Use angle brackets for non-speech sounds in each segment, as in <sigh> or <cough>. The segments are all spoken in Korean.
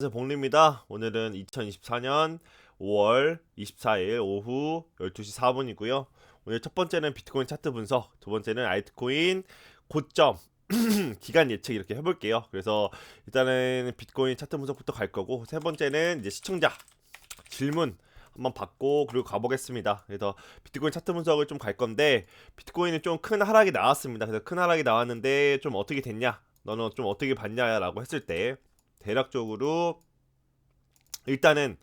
안녕하세요 복리입니다. 오늘은 2024년 5월 24일 오후 12시 4분이고요. 오늘 첫 번째는 비트코인 차트 분석, 두 번째는 알트코인 고점 <clears throat> 기간 예측 이렇게 해볼게요. 그래서 일단은 비트코인 차트 분석부터 갈 거고 세 번째는 이제 시청자 질문 한번 받고 그리고 가보겠습니다. 그래서 비트코인 차트 분석을 좀 갈 건데 비트코인은 좀 큰 하락이 나왔습니다. 그래서 큰 하락이 나왔는데 좀 어떻게 됐냐? 너는 좀 어떻게 봤냐라고 했을 때 대략적으로 일단은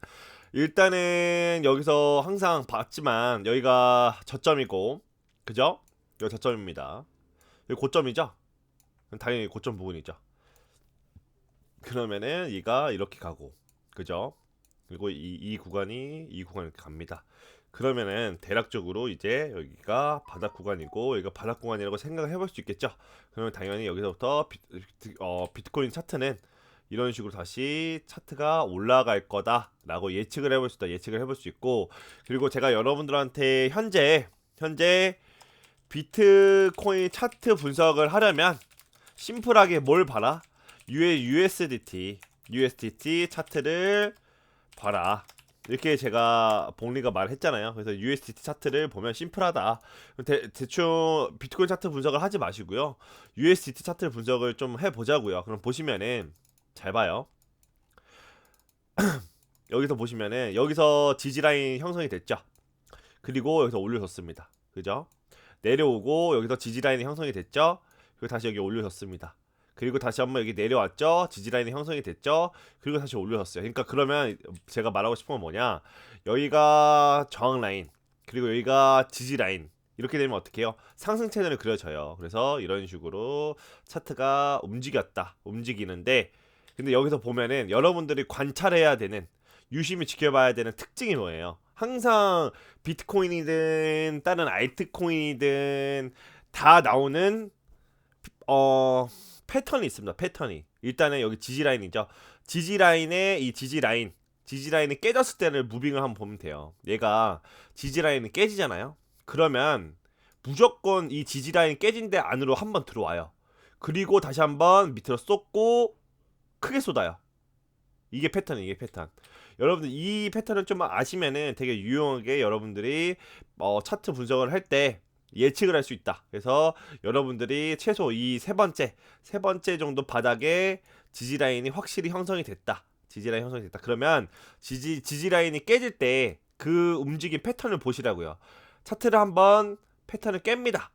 일단은 여기서 항상 봤지만 여기가 저점이고 그죠? 여기 저점입니다. 여기 고점이죠? 당연히 고점 부분이죠. 그러면은 얘가 이렇게 가고 그죠? 그리고 이, 이 구간이 이 구간 이렇게 갑니다. 그러면은 대략적으로 이제 여기가 바닥 구간이고 여기가 바닥 구간이라고 생각을 해볼 수 있겠죠. 그러면 당연히 여기서부터 비, 비, 어, 비트코인 차트는 이런 식으로 다시 차트가 올라갈 거다라고 예측을 해볼 수 있다. 예측을 해볼 수 있고 그리고 제가 여러분들한테 현재 현재 비트코인 차트 분석을 하려면 심플하게 뭘 봐라? USDT USDT 차트를 봐라. 이렇게 제가 복리가 말했잖아요. 그래서 USDT 차트를 보면 심플하다. 대, 대충 비트코인 차트 분석을 하지 마시고요. USDT 차트 분석을 좀 해보자고요. 그럼 보시면은 잘 봐요. <clears throat> 여기서 보시면은 여기서 지지 라인 형성이 됐죠. 그리고 여기서 올려줬습니다. 그죠? 내려오고 여기서 지지 라인이 형성이 됐죠. 그리고 다시 여기 올려줬습니다. 그리고 다시 한번 여기 내려왔죠. 지지 라인이 형성이 됐죠. 그리고 다시 올려줬어요. 그러니까 그러면 제가 말하고 싶은 건 뭐냐? 여기가 저항 라인, 그리고 여기가 지지 라인. 이렇게 되면 어떻게 해요? 상승 채널이 그려져요. 그래서 이런 식으로 차트가 움직였다. 움직이는데 근데 여기서 보면은 여러분들이 관찰해야 되는 유심히 지켜봐야 되는 특징이 뭐예요? 항상 비트코인이든 다른 알트코인이든 다 나오는 어 패턴이 있습니다. 패턴이 일단은 여기 지지 라인이죠. 지지 라인에 이 지지 라인 지지 라인이 깨졌을 때를 무빙을 한번 보면 돼요. 얘가 지지 라인이 깨지잖아요. 그러면 무조건 이 지지 라인 깨진 데 안으로 한번 들어와요. 그리고 다시 한번 밑으로 쏟고 크게 쏟아요. 이게 패턴, 이게 패턴. 여러분들 이 패턴을 좀 아시면은 되게 유용하게 여러분들이 어, 차트 분석을 할 때 예측을 할 수 있다. 그래서 여러분들이 최소 이 세 번째, 세 번째 정도 바닥에 지지 라인이 확실히 형성이 됐다. 지지 라인 형성이 됐다. 그러면 지지 지지 라인이 깨질 때 그 움직임 패턴을 보시라고요. 차트를 한번 패턴을 깹니다.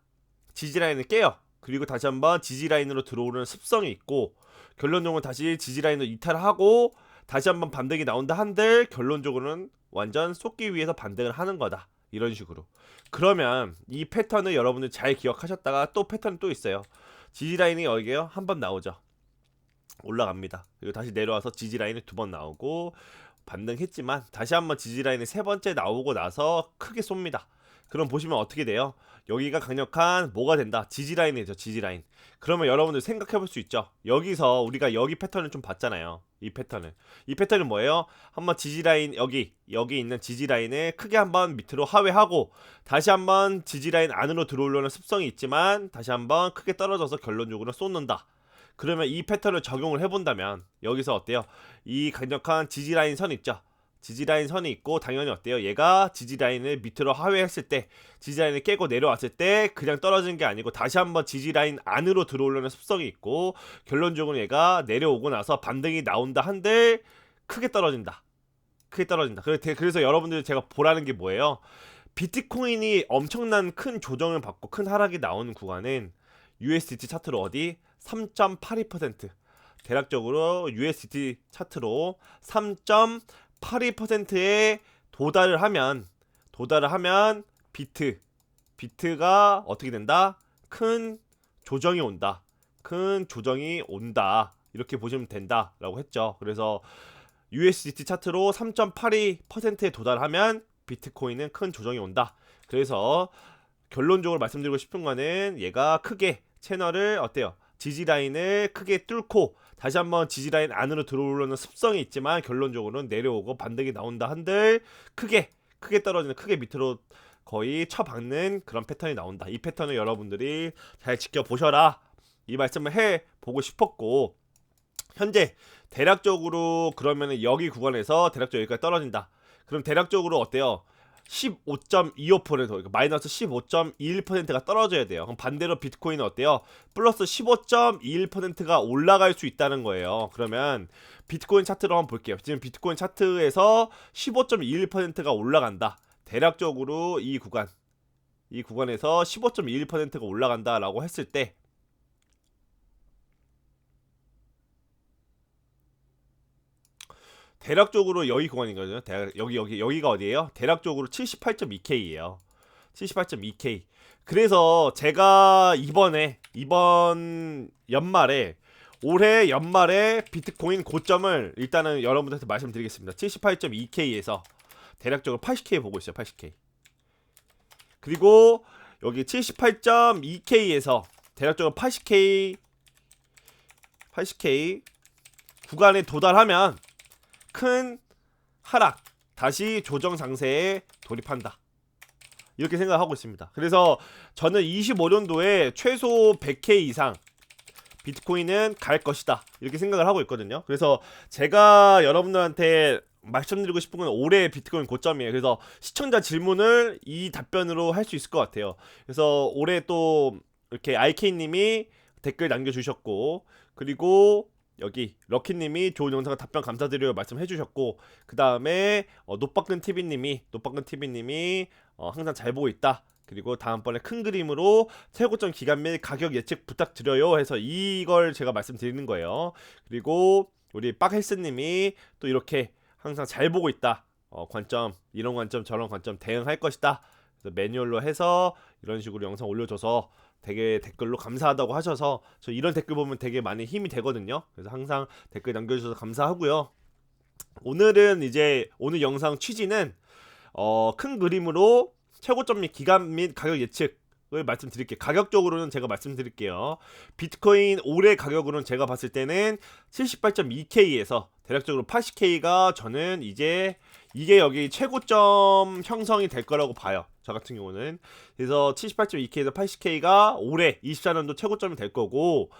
지지 라인을 깨요. 그리고 다시 한번 지지 라인으로 들어오는 습성이 있고 결론적으로 다시 지지 라인을 이탈하고 다시 한번 반등이 나온다 한들 결론적으로는 완전 쏟기 위해서 반등을 하는 거다. 이런 식으로. 그러면 이 패턴을 여러분들 잘 기억하셨다가 또 패턴이 또 있어요. 지지 라인이 여기에요. 한 번 나오죠. 올라갑니다. 그리고 다시 내려와서 지지 라인이 두 번 나오고 반등했지만 다시 한번 지지 라인이 세 번째 나오고 나서 크게 쏩니다. 그럼 보시면 어떻게 돼요? 여기가 강력한 뭐가 된다? 지지 라인이죠, 지지 라인. 그러면 여러분들 생각해 볼 수 있죠. 여기서 우리가 여기 패턴을 좀 봤잖아요. 이 패턴을. 이 패턴은 뭐예요? 한번 지지 라인 여기 여기 있는 지지 라인을 크게 한번 밑으로 하회하고 다시 한번 지지 라인 안으로 들어오려는 습성이 있지만 다시 한번 크게 떨어져서 결론적으로 쏟는다. 그러면 이 패턴을 적용을 해본다면 여기서 어때요? 이 강력한 지지 라인 선 있죠. 지지 라인 선이 있고 당연히 어때요? 얘가 지지 라인을 밑으로 하회했을 때 지지 라인을 깨고 내려왔을 때 그냥 떨어지는 게 아니고 다시 한번 지지 라인 안으로 들어오려는 습성이 있고 결론적으로 얘가 내려오고 나서 반등이 나온다 한들 크게 떨어진다. 크게 떨어진다. 그래서 여러분들 제가 보라는 게 뭐예요? 비트코인이 엄청난 큰 조정을 받고 큰 하락이 나오는 구간은 USDT 차트로 어디 3.82% 대략적으로 USDT 차트로 3.82%에 도달을 하면 도달을 하면 비트 비트가 어떻게 된다? 큰 조정이 온다. 큰 조정이 온다. 이렇게 보시면 된다라고 했죠. 그래서 USDT 차트로 3.82%에 도달하면 비트코인은 큰 조정이 온다. 그래서 결론적으로 말씀드리고 싶은 거는 얘가 크게 채널을 어때요? 지지 라인을 크게 뚫고 다시 한번 지지 라인 안으로 들어오려는 습성이 있지만 결론적으로는 내려오고 반등이 나온다 한들 크게 크게 떨어지는 크게 밑으로 거의 쳐박는 그런 패턴이 나온다. 이 패턴을 여러분들이 잘 지켜보셔라. 이 말씀을 해 보고 싶었고 현재 대략적으로 그러면은 여기 구간에서 대략적으로 여기까지 떨어진다. 그럼 대략적으로 어때요? 15.25% 그러니까 마이너스 15.21%가 떨어져야 돼요. 그럼 반대로 비트코인은 어때요? 플러스 15.21%가 올라갈 수 있다는 거예요. 그러면 비트코인 차트로 한번 볼게요. 지금 비트코인 차트에서 15.21%가 올라간다. 대략적으로 이 구간 이 구간에서 15.21%가 올라간다라고 했을 때 대략적으로 여기 구간이거든요. 대략, 여기 여기 여기가 어디예요? 대략적으로 78.2K예요. 78.2K. 그래서 제가 이번에 이번 연말에 올해 연말에 비트코인 고점을 일단은 여러분들한테 말씀드리겠습니다. 78.2K에서 대략적으로 80K 보고 있어요. 80K. 그리고 여기 78.2K에서 대략적으로 80K 80K 구간에 도달하면 큰 하락 다시 조정 상세에 돌입한다. 이렇게 생각하고 있습니다. 그래서 저는 25년도에 최소 100K 이상 비트코인은 갈 것이다. 이렇게 생각을 하고 있거든요. 그래서 제가 여러분들한테 말씀드리고 싶은 건 올해 비트코인 고점이에요. 그래서 시청자 질문을 이 답변으로 할 수 있을 것 같아요. 그래서 올해 또 이렇게 IK님이 댓글 남겨주셨고 그리고 여기 럭키님이 좋은 영상 답변 감사드려요 말씀해 주셨고 그 다음에 어, 노빠근 TV님이 노빠근 TV님이 어, 항상 잘 보고 있다. 그리고 다음번에 큰 그림으로 최고점 기간 및 가격 예측 부탁드려요 해서 이걸 제가 말씀드리는 거예요. 그리고 우리 빡헬스님이 또 이렇게 항상 잘 보고 있다. 어, 관점 이런 관점 저런 관점 대응할 것이다. 매뉴얼로 해서 이런 식으로 영상 올려줘서 되게 댓글로 감사하다고 하셔서 저 이런 댓글 보면 되게 많이 힘이 되거든요. 그래서 항상 댓글 남겨주셔서 감사하고요. 오늘은 이제 오늘 영상 취지는 어, 큰 그림으로 최고점 및 기간 및 가격 예측 을 말씀드릴게요. 가격적으로는 제가 말씀드릴게요. 비트코인 올해 가격으로는 제가 봤을 때는 78.2K에서 대략적으로 80K가 저는 이제 이게 여기 최고점 형성이 될 거라고 봐요. 저 같은 경우는. 그래서 78.2K에서 80K가 올해 24년도 최고점이 될 거고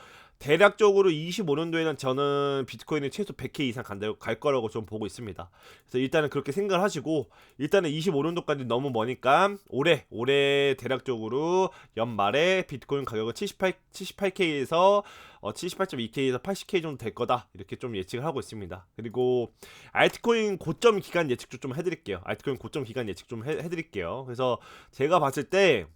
대략적으로 25년도에는 저는 비트코인이 최소 100K 이상 간다, 갈 거라고 좀 보고 있습니다. 그래서 일단은 그렇게 생각을 하시고 일단은 25년도까지 너무 머니까 올해 올해 대략적으로 연말에 비트코인 가격은 78 78K에서 어, 78.2K에서 80K 정도 될 거다 이렇게 좀 예측을 하고 있습니다. 그리고 알트코인 고점 기간 예측도 좀 해드릴게요. 알트코인 고점 기간 예측 좀 해, 해드릴게요. 그래서 제가 봤을 때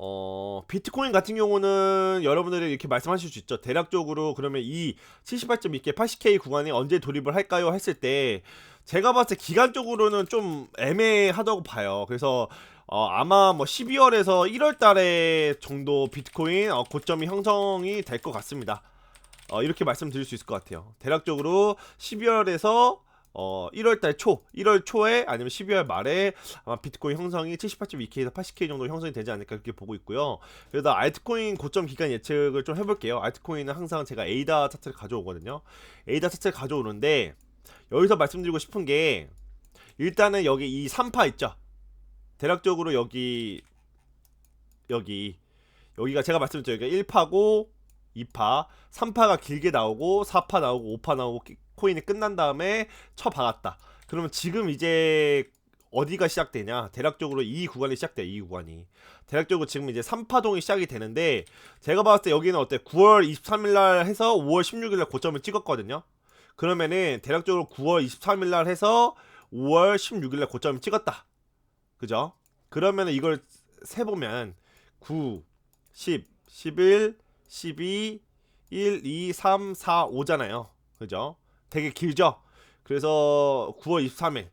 어, 비트코인 같은 경우는 여러분들이 이렇게 말씀하실 수 있죠. 대략적으로 그러면 이 78.2K, 80K 구간이 언제 돌입을 할까요? 했을 때 제가 봤을 때 기간적으로는 좀 애매하다고 봐요. 그래서 어, 아마 뭐 12월에서 1월 달에 정도 비트코인 어, 고점이 형성이 될 것 같습니다. 어, 이렇게 말씀드릴 수 있을 것 같아요. 대략적으로 12월에서 어 1월달 초, 1월 초에 아니면 12월 말에 아마 비트코인 형성이 78.2K에서 80K 정도 형성이 되지 않을까 그렇게 보고 있고요. 그러다 알트코인 고점 기간 예측을 좀 해볼게요. 알트코인은 항상 제가 에이다 차트를 가져오거든요. 에이다 차트를 가져오는데 여기서 말씀드리고 싶은 게 일단은 여기 이 3파 있죠. 대략적으로 여기 여기 여기가 제가 말씀드렸죠. 여기가 1파고 2파, 3파가 길게 나오고 4파 나오고 5파 나오고 코인이 끝난 다음에 쳐 박았다. 그러면 지금 이제 어디가 시작되냐? 대략적으로 이 구간이 시작돼요. 이 구간이. 대략적으로 지금 이제 3파동이 시작이 되는데 제가 봤을 때 여기는 어때? 9월 23일 날 해서 5월 16일 날 고점을 찍었거든요. 그러면은 대략적으로 9월 23일 날 해서 5월 16일 날 고점을 찍었다. 그죠? 그러면은 이걸 세 보면 9, 10, 11, 12, 1, 2, 3, 4, 5잖아요. 그죠? 되게 길죠? 그래서 9월 23일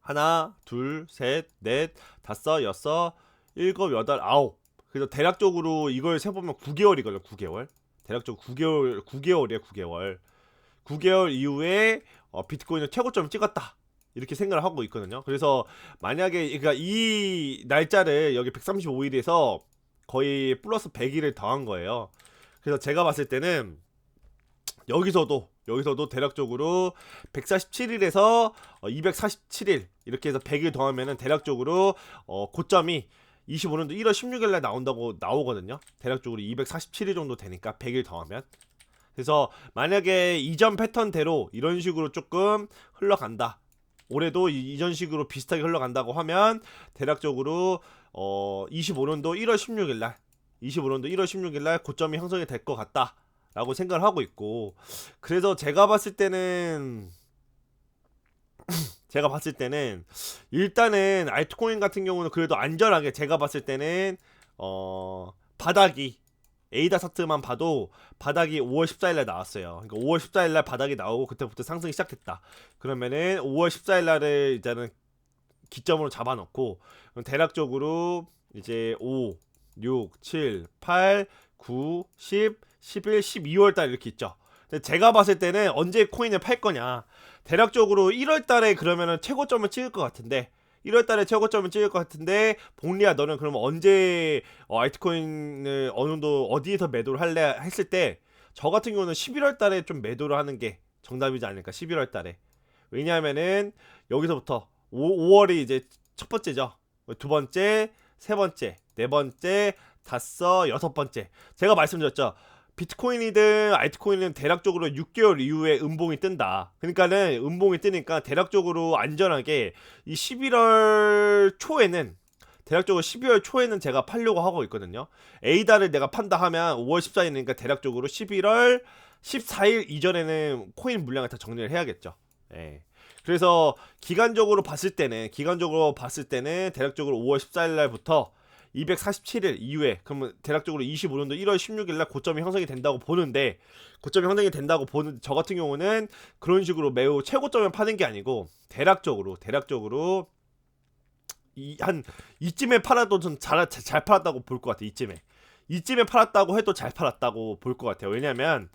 하나, 둘, 셋, 넷, 다섯, 여섯, 일곱, 여덟, 아홉. 그래서 대략적으로 이걸 세보면 9개월이거든요. 9개월. 대략적으로 9개월, 9개월이에요. 9개월. 9개월 이후에 어, 비트코인을 최고점을 찍었다. 이렇게 생각을 하고 있거든요. 그래서 만약에 그러니까 이 날짜를 여기 135일에서 거의 플러스 100일을 더한 거예요. 그래서 제가 봤을 때는 여기서도 여기서도 대략적으로 147일에서 247일 이렇게 해서 100일 더하면은 대략적으로 어, 고점이 25년도 1월 16일 날 나온다고 나오거든요. 대략적으로 247일 정도 되니까 100일 더하면 그래서 만약에 이전 패턴대로 이런 식으로 조금 흘러간다. 올해도 이- 이전 식으로 비슷하게 흘러간다고 하면 대략적으로 어 25년도 1월 16일 날 25년도 1월 16일 날 고점이 형성이 될 것 같다 라고 생각을 하고 있고 그래서 제가 봤을 때는 <clears throat> 제가 봤을 때는 일단은 알트코인 같은 경우는 그래도 안전하게 제가 봤을 때는 어 바닥이 에이다사트만 봐도 바닥이 5월 14일날 나왔어요. 그러니까 5월 14일날 바닥이 나오고 그때부터 상승이 시작됐다. 그러면은 5월 14일날을 일단은 기점으로 잡아놓고 대략적으로 이제 5, 6, 7, 8, 9, 10, 11, 12월 달 이렇게 있죠. 제가 봤을 때는 언제 코인을 팔 거냐. 대략적으로 1월 달에 그러면은 최고점을 찍을 것 같은데 1월 달에 최고점을 찍을 것 같은데 복리야 너는 그러면 언제 어, 알트코인을 어느 정도 어디에서 매도를 할래 했을 때 저 같은 경우는 11월 달에 좀 매도를 하는 게 정답이지 않을까 11월 달에 왜냐하면은 여기서부터 5, 월이 이제 첫 번째죠 두 번째 세 번째 네 번째 다섯 여섯 번째 제가 말씀드렸죠 비트코인이든 알트코인은 대략적으로 6개월 이후에 음봉이 뜬다. 그러니까는 음봉이 뜨니까 대략적으로 안전하게 이 11월 초에는 대략적으로 12월 초에는 제가 팔려고 하고 있거든요. 에이다를 내가 판다 하면 5월 14일이니까 대략적으로 11월 14일 이전에는 코인 물량을 다 정리를 해야겠죠. 예. 그래서 기간적으로 봤을 때는 기간적으로 봤을 때는 대략적으로 5월 14일 날부터 247일 이후에 그러면 대략적으로 25년도 1월 16일 날 고점이 형성이 된다고 보는데 고점이 형성이 된다고 보는 저 같은 경우는 그런 식으로 매우 최고점을 파는 게 아니고 대략적으로 대략적으로 이 한 이쯤에 팔아도 좀잘 잘 팔았다고 볼 것 같아 이쯤에. 이쯤에 팔았다고 해도 잘 팔았다고 볼 것 같아요. 왜냐면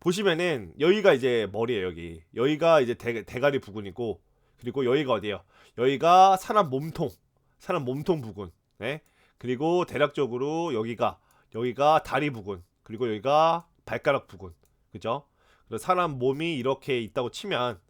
보시면은 여기가 이제 머리예요 여기. 여기가 이제 대, 대가리 부근이고 그리고 여기가 어디예요? 여기가 사람 몸통 사람 몸통 부근. 네 그리고 대략적으로 여기가 여기가 다리 부근 그리고 여기가 발가락 부근. 그죠? 그래서 사람 몸이 이렇게 있다고 치면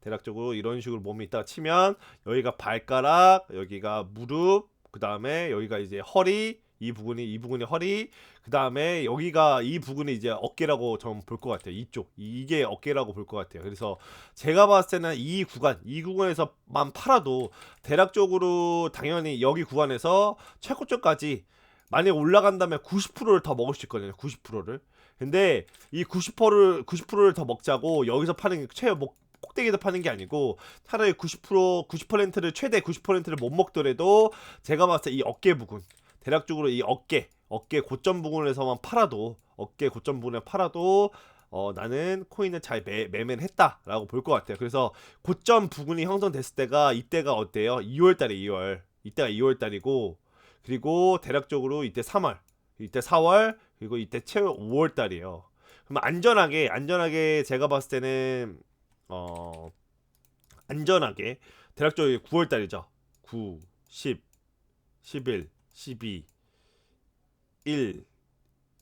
대략적으로 이런 식으로 몸이 있다고 치면 여기가 발가락 여기가 무릎 그 다음에 여기가 이제 허리 이 부분이 이 부분이 허리 그 다음에 여기가 이 부분이 이제 어깨라고 좀 볼 것 같아요. 이쪽. 이게 어깨라고 볼 것 같아요. 그래서 제가 봤을 때는 이 구간 이 구간에서만 팔아도 대략적으로 당연히 여기 구간에서 최고점까지 만약에 올라간다면 90%를 더 먹을 수 있거든요. 90%를. 근데 이 90%를 90%를 더 먹자고 여기서 파는 게 최, 뭐, 꼭대기에서 파는 게 아니고 차라리 90% 90%를 최대 90%를 못 먹더라도 제가 봤을 때 이 어깨 부분 대략적으로 이 어깨 어깨 고점 부분에서만 팔아도 어깨 고점 부분에 팔아도 어, 나는 코인을 잘 매, 매매를 했다라고 볼 것 같아요. 그래서 고점 부분이 형성됐을 때가 이때가 어때요? 2월달에 2월 이때가 2월달이고 그리고 대략적으로 이때 3월 이때 4월 그리고 이때 최후 5월달이에요. 그럼 안전하게 안전하게 제가 봤을 때는 어 안전하게 대략적으로 9월달이죠. 9, 10, 11, 12, 1,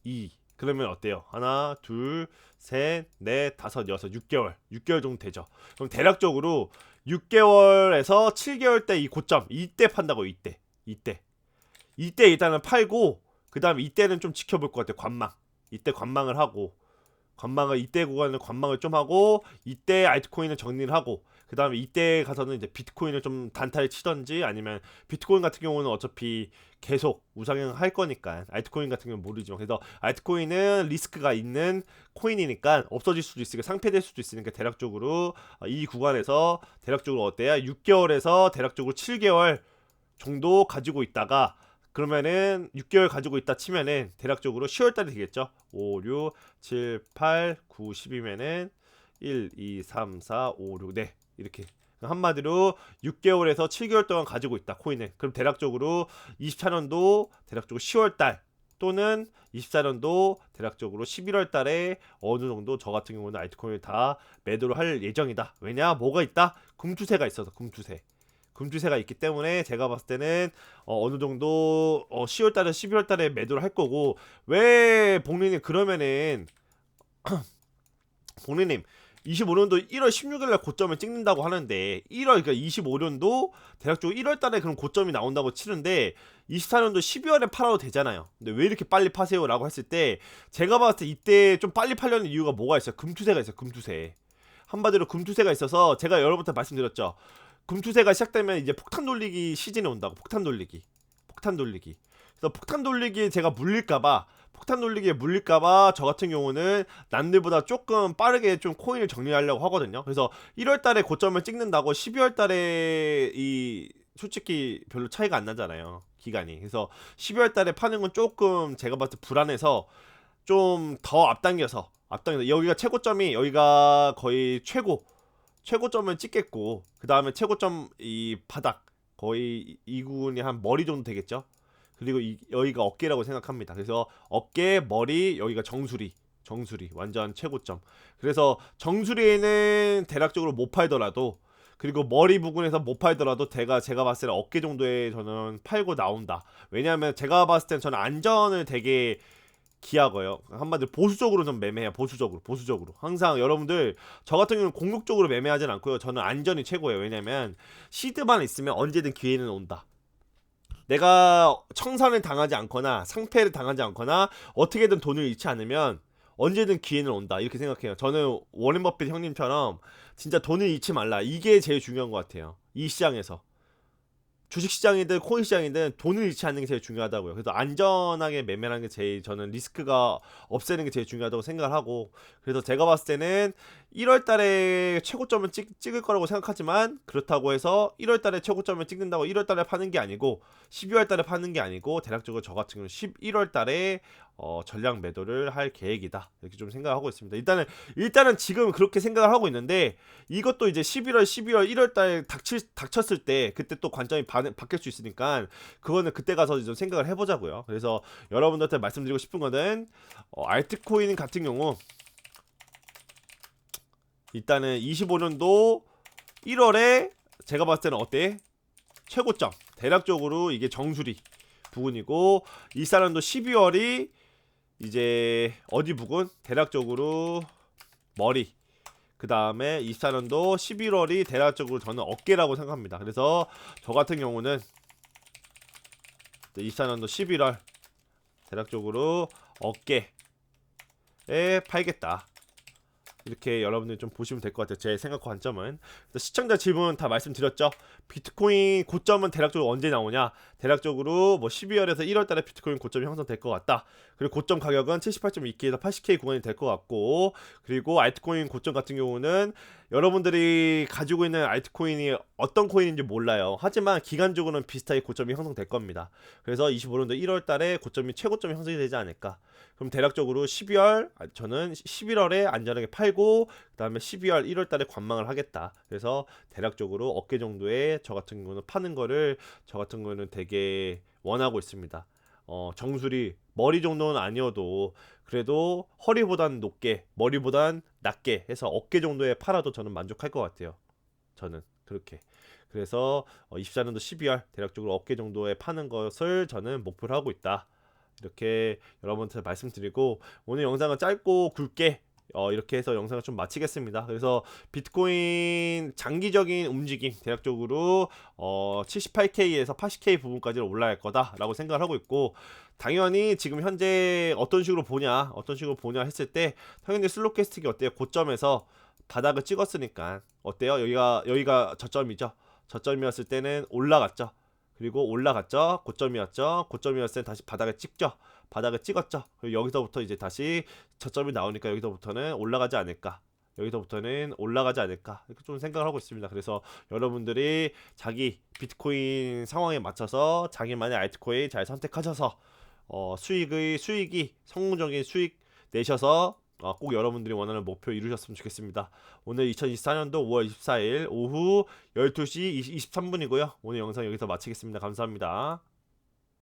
2 그러면 어때요? 하나, 둘, 셋, 넷, 다섯, 여섯, 6개월 6개월 정도 되죠. 그럼 대략적으로 6개월에서 7개월 때 이 고점 이때 판다고 이때 이때 이때 일단은 팔고 그 다음에 이때는 좀 지켜볼 것 같아요. 관망 이때 관망을 하고 관망을 이때 구간을 관망을 좀 하고 이때 알트코인을 정리를 하고 그 다음에 이때 가서는 이제 비트코인을 좀 단타를 치던지 아니면 비트코인 같은 경우는 어차피 계속 우상향 할 거니까 알트코인 같은 경우는 모르지만 그래서 알트코인은 리스크가 있는 코인이니까 없어질 수도 있으니까 상폐될 수도 있으니까 대략적으로 어, 이 구간에서 대략적으로 어때요? 6개월에서 대략적으로 7개월 정도 가지고 있다가 그러면은 6개월 가지고 있다 치면은 대략적으로 10월 달이 되겠죠. 5, 6, 7, 8, 9, 10이면은 1, 2, 3, 4, 5, 6, 네 이렇게 한마디로 6개월에서 7개월 동안 가지고 있다 코인을. 그럼 대략적으로 24년도 대략적으로 10월 달 또는 24년도 대략적으로 11월 달에 어느 정도 저 같은 경우는 알트코인을 다 매도를 할 예정이다. 왜냐? 뭐가 있다? 금투세가 있어서 금투세. 금주세가 있기 때문에 제가 봤을 때는 어, 느 정도 어, 10월 달에 11월 달에 매도를 할 거고 왜 복리님 그러면은 <clears throat> 복리님 25년도 1월 16일 날 고점을 찍는다고 하는데 1월 그러니까 25년도 대략적으로 1월 달에 그런 고점이 나온다고 치는데 24년도 12월에 팔아도 되잖아요. 근데 왜 이렇게 빨리 파세요라고 했을 때 제가 봤을 때 이때 좀 빨리 팔려는 이유가 뭐가 있어요? 금투세가 있어요. 금투세. 한마디로 금투세가 있어서 제가 여러분한테 말씀드렸죠. 금투세가 시작되면 이제 폭탄 돌리기 시즌이 온다고. 폭탄 돌리기. 폭탄 돌리기. 그래서 폭탄 돌리기에 제가 물릴까봐 폭탄 돌리기에 물릴까봐 저 같은 경우는 남들보다 조금 빠르게 좀 코인을 정리하려고 하거든요. 그래서 1월달에 고점을 찍는다고 12월달에 이 솔직히 별로 차이가 안 나잖아요. 기간이. 그래서 12월달에 파는 건 조금 제가 봤을 때 불안해서 좀 더 앞당겨서 앞당겨서 여기가 최고점이 여기가 거의 최고 최고점을 찍겠고 그 다음에 최고점 이 바닥 거의 이 구간이 한 머리 정도 되겠죠. 그리고 이, 여기가 어깨라고 생각합니다. 그래서 어깨, 머리, 여기가 정수리, 정수리 완전 최고점. 그래서 정수리에는 대략적으로 못 팔더라도 그리고 머리 부분에서 못 팔더라도 제가 제가 봤을 때 어깨 정도에 저는 팔고 나온다. 왜냐하면 제가 봤을 땐 저는 안전을 되게 기하고요. 한마디로 보수적으로 좀 매매해요. 보수적으로, 보수적으로. 항상 여러분들 저 같은 경우는 공격적으로 매매하진 않고요. 저는 안전이 최고예요. 왜냐면 시드만 있으면 언제든 기회는 온다. 내가 청산을 당하지 않거나 상패를 당하지 않거나 어떻게든 돈을 잃지 않으면 언제든 기회는 온다 이렇게 생각해요. 저는 워렌 버핏 형님처럼 진짜 돈을 잃지 말라 이게 제일 중요한 것 같아요. 이 시장에서 주식 시장이든 코인 시장이든 돈을 잃지 않는 게 제일 중요하다고요. 그래서 안전하게 매매하는 게 제일 저는 리스크가 없애는 게 제일 중요하다고 생각을 하고 그래서 제가 봤을 때는 1월 달에 최고점을 찍, 찍을 거라고 생각하지만 그렇다고 해서 1월 달에 최고점을 찍는다고 1월 달에 파는 게 아니고 12월 달에 파는 게 아니고 대략적으로 저 같은 경우는 11월 달에 어, 전량 매도를 할 계획이다. 이렇게 좀 생각하고 있습니다. 일단은 일단은 지금 그렇게 생각을 하고 있는데 이것도 이제 11월, 12월, 1월 달에 닥칠, 닥쳤을 때 그때 또 관점이 바, 바뀔 수 있으니까 그거는 그때 가서 좀 생각을 해보자고요. 그래서 여러분들한테 말씀드리고 싶은 거는 어, 알트코인 같은 경우 일단은 25년도 1월에 제가 봤을 때는 어때? 최고점 대략적으로 이게 정수리 부분이고 24년도 12월이 이제 어디 부분? 대략적으로 머리 그 다음에 24년도 11월이 대략적으로 저는 어깨라고 생각합니다. 그래서 저 같은 경우는 24년도 11월 대략적으로 어깨에 팔겠다. 이렇게 여러분들 좀 보시면 될 것 같아요. 제 생각 관점은. 시청자 질문 다 말씀드렸죠. 비트코인 고점은 대략적으로 언제 나오냐? 대략적으로 뭐 12월에서 1월 달에 비트코인 고점이 형성될 것 같다. 그리고 고점 가격은 78.2K에서 80K 구간이 될 것 같고, 그리고 알트코인 고점 같은 경우는 여러분들이 가지고 있는 알트코인이 어떤 코인인지 몰라요. 하지만 기간적으로는 비슷하게 고점이 형성될 겁니다. 그래서 25년도 1월 달에 고점이 최고점이 형성이 되지 않을까. 그럼 대략적으로 12월 아, 저는 11월에 안전하게 팔고 그다음에 12월 1월 달에 관망을 하겠다. 그래서 대략적으로 어깨 정도에 저 같은 경우는 파는 거를 저 같은 경우는 되게 원하고 있습니다. 어, 정수리 머리 정도는 아니어도 그래도 허리보단 높게 머리보단 낮게 해서 어깨 정도에 팔아도 저는 만족할 것 같아요. 저는 그렇게. 그래서 어, 24년도 12월 대략적으로 어깨 정도에 파는 것을 저는 목표로 하고 있다. 이렇게 여러분한테 말씀드리고 오늘 영상은 짧고 굵게 어, 이렇게 해서 영상을 좀 마치겠습니다. 그래서 비트코인 장기적인 움직임 대략적으로 어, 78K에서 80K 부분까지 올라갈 거다라고 생각을 하고 있고 당연히 지금 현재 어떤 식으로 보냐 어떤 식으로 보냐 했을 때 당연히 슬로캐스틱이 어때요? 고점에서 바닥을 찍었으니까 어때요? 여기가 여기가 저점이죠. 저점이었을 때는 올라갔죠. 그리고 올라갔죠. 고점이었죠. 고점이었을 때 다시 바닥에 찍죠. 바닥에 찍었죠. 그리고 여기서부터 이제 다시 저점이 나오니까 여기서부터는 올라가지 않을까. 여기서부터는 올라가지 않을까 이렇게 좀 생각을 하고 있습니다. 그래서 여러분들이 자기 비트코인 상황에 맞춰서 자기만의 알트코인 잘 선택하셔서 어, 수익의 수익이 성공적인 수익 내셔서 어, 꼭 여러분들이 원하는 목표 이루셨으면 좋겠습니다. 오늘 2024년도 5월 24일 오후 12시 23분이고요. 오늘 영상 여기서 마치겠습니다. 감사합니다.